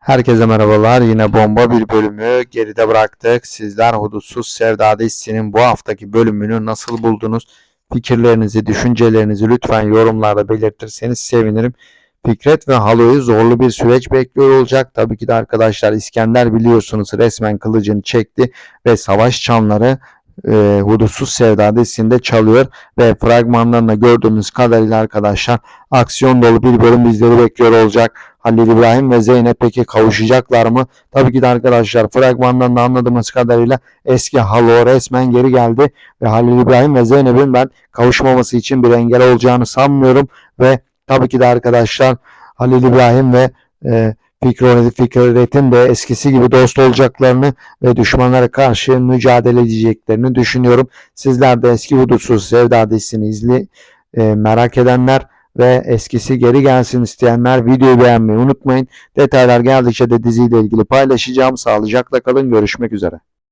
Herkese merhabalar. Yine bomba bir bölümü geride bıraktık. Sizler Hudutsuz Sevda dizisinin bu haftaki bölümünü nasıl buldunuz? Fikirlerinizi, düşüncelerinizi lütfen yorumlarda belirtirseniz sevinirim. Fikret ve Halo'yu zorlu bir süreç bekliyor olacak. Tabii ki de arkadaşlar İskender biliyorsunuz resmen kılıcını çekti ve savaş çanları e, Hudutsuz Sevda dizisinde çalıyor ve fragmanlarında gördüğünüz kadarıyla arkadaşlar aksiyon dolu bir bölüm bizleri bekliyor olacak. Halil İbrahim ve Zeynep peki kavuşacaklar mı? Tabii ki de arkadaşlar fragmandan da anladığımız kadarıyla eski Halo resmen geri geldi ve Halil İbrahim ve Zeynep'in ben kavuşmaması için bir engel olacağını sanmıyorum ve tabii ki de arkadaşlar Halil İbrahim ve e, Fikret, Fikret'in de eskisi gibi dost olacaklarını ve düşmanlara karşı mücadele edeceklerini düşünüyorum. Sizler de eski Hudutsuz Sevda dizisini izli, e, merak edenler ve eskisi geri gelsin isteyenler videoyu beğenmeyi unutmayın. Detaylar geldikçe de diziyle ilgili paylaşacağım. Sağlıcakla kalın. Görüşmek üzere.